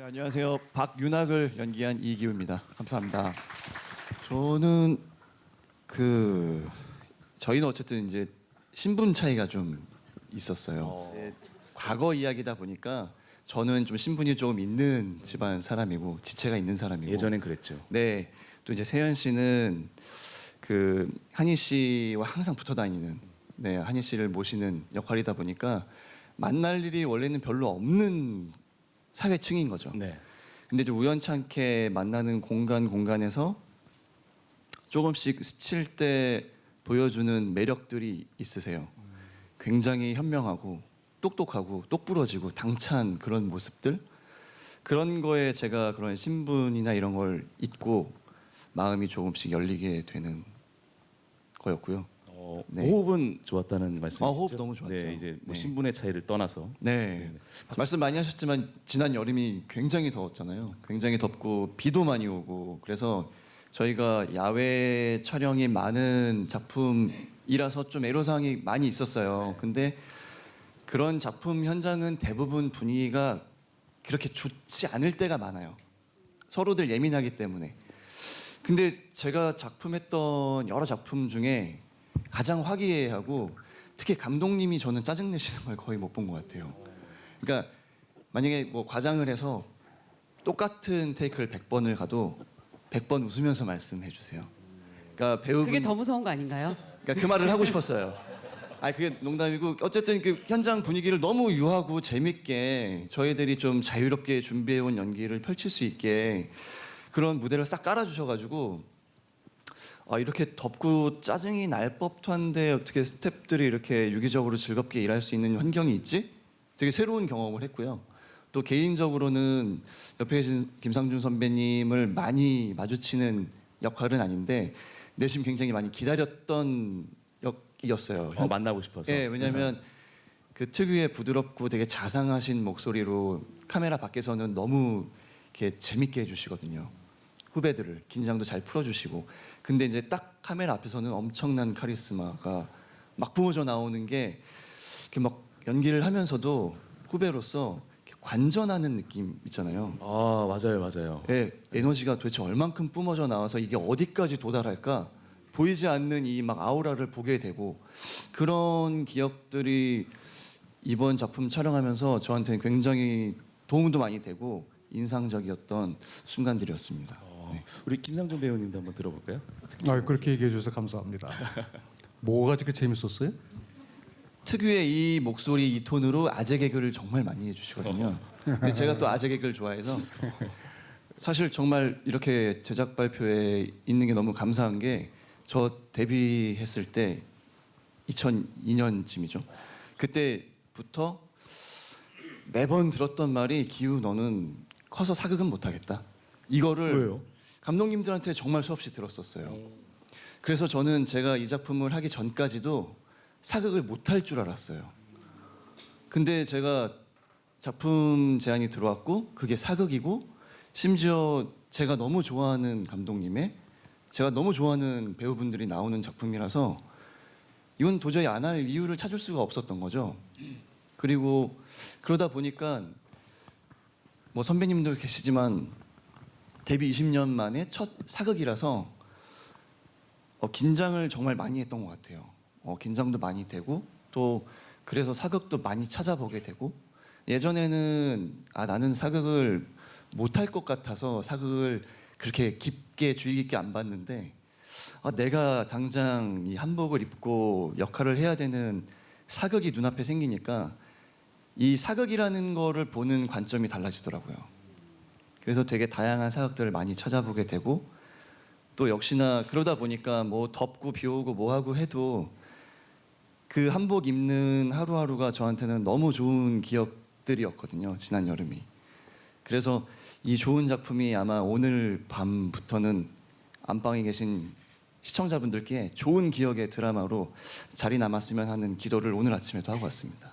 네, 안녕하세요. 박윤학을 연기한 이기우입니다. 감사합니다. 저는 그 저희는 어쨌든 이제 신분 차이가 좀 있었어요. 네, 과거 이야기다 보니까 저는 좀 신분이 조금 있는 집안 사람이고 지체가 있는 사람이고 예전엔 그랬죠. 네. 또 이제 세현 씨는 그 한희 씨와 항상 붙어 다니는 네, 한희 씨를 모시는 역할이다 보니까 만날 일이 원래는 별로 없는 사회층인 거죠. 네. 근데 이제 우연찮게 만나는 공간 공간에서 조금씩 스칠 때 보여주는 매력들이 있으세요. 굉장히 현명하고 똑똑하고 똑부러지고 당찬 그런 모습들 그런 거에 제가 그런 신분이나 이런 걸 잊고 마음이 조금씩 열리게 되는 거였고요. 어, 네. 호흡은 좋았다는 말씀이시죠? 아, 호흡 너무 좋았죠. 네, 이제 뭐 네. 신분의 차이를 떠나서 네. 말씀 많이 하셨지만 지난 여름이 굉장히 더웠잖아요. 굉장히 덥고 비도 많이 오고 그래서 저희가 야외 촬영이 많은 작품이라서 좀 애로사항이 많이 있었어요. 근데 그런 작품 현장은 대부분 분위기가 그렇게 좋지 않을 때가 많아요. 서로들 예민하기 때문에. 근데 제가 작품했던 여러 작품 중에 가장 화기애애하고 특히 감독님이 저는 짜증 내시는 걸 거의 못 본 것 같아요. 그러니까 만약에 뭐 과장을 해서 똑같은 테이크를 100번을 가도 100번 웃으면서 말씀해 주세요. 그러니까 배우분 그게 더 무서운 거 아닌가요? 그러니까 그 말을 하고 싶었어요. 아 그게 농담이고 어쨌든 그 현장 분위기를 너무 유하고 재밌게 저희들이 좀 자유롭게 준비해 온 연기를 펼칠 수 있게 그런 무대를 싹 깔아 주셔 가지고 아 이렇게 덥고 짜증이 날 법도 한데 어떻게 스태프들이 이렇게 유기적으로 즐겁게 일할 수 있는 환경이 있지? 되게 새로운 경험을 했고요. 또 개인적으로는 옆에 계신 김상준 선배님을 많이 마주치는 역할은 아닌데 내심 굉장히 많이 기다렸던 역이었어요. 어, 만나고 싶어서. 예, 왜냐하면 그 특유의 부드럽고 되게 자상하신 목소리로 카메라 밖에서는 너무 이렇게 재밌게 해주시거든요. 후배들을 긴장도 잘 풀어주시고, 근데 이제 딱 카메라 앞에서는 엄청난 카리스마가 막 뿜어져 나오는 게 이렇게 막 연기를 하면서도 후배로서 이렇게 관전하는 느낌 있잖아요. 아 맞아요, 맞아요. 예, 에너지가 도대체 얼만큼 뿜어져 나와서 이게 어디까지 도달할까 보이지 않는 이 막 아우라를 보게 되고 그런 기억들이 이번 작품 촬영하면서 저한테는 굉장히 도움도 많이 되고 인상적이었던 순간들이었습니다. 어, 네. 우리 김상준 배우님도 한번 들어볼까요? 아, 그렇게 얘기해 주셔서 감사합니다. 뭐가 그렇게 재밌었어요? 특유의 이 목소리 이 톤으로 아재 개그를 정말 많이 해주시거든요. 근데 제가 또 아재 개그를 좋아해서 사실 정말 이렇게 제작 발표에 있는 게 너무 감사한 게 저 데뷔했을 때 2002년쯤이죠. 그때부터 매번 들었던 말이 기우 너는 커서 사극은 못하겠다. 이거를 왜요? 감독님들한테 정말 수없이 들었었어요. 그래서 저는 제가 이 작품을 하기 전까지도 사극을 못할 줄 알았어요. 근데 제가 작품 제안이 들어왔고 그게 사극이고 심지어 제가 너무 좋아하는 감독님의 제가 너무 좋아하는 배우분들이 나오는 작품이라서 이건 도저히 안 할 이유를 찾을 수가 없었던 거죠. 그리고 그러다 보니까 뭐 선배님도 계시지만 데뷔 20년 만에 첫 사극이라서 어, 긴장을 정말 많이 했던 것 같아요. 어, 긴장도 많이 되고 또 그래서 사극도 많이 찾아보게 되고 예전에는 아 나는 사극을 못할 것 같아서 사극을 그렇게 깊게 주의 깊게 안 봤는데 아, 내가 당장 이 한복을 입고 역할을 해야 되는 사극이 눈앞에 생기니까 이 사극이라는 거를 보는 관점이 달라지더라고요. 그래서 되게 다양한 사극들을 많이 찾아보게 되고 또 역시나 그러다 보니까 뭐 덥고 비 오고 뭐 하고 해도 그 한복 입는 하루하루가 저한테는 너무 좋은 기억들이었거든요. 지난 여름이. 그래서 이 좋은 작품이 아마 오늘 밤부터는 안방에 계신 시청자분들께 좋은 기억의 드라마로 자리 남았으면 하는 기도를 오늘 아침에도 하고 왔습니다.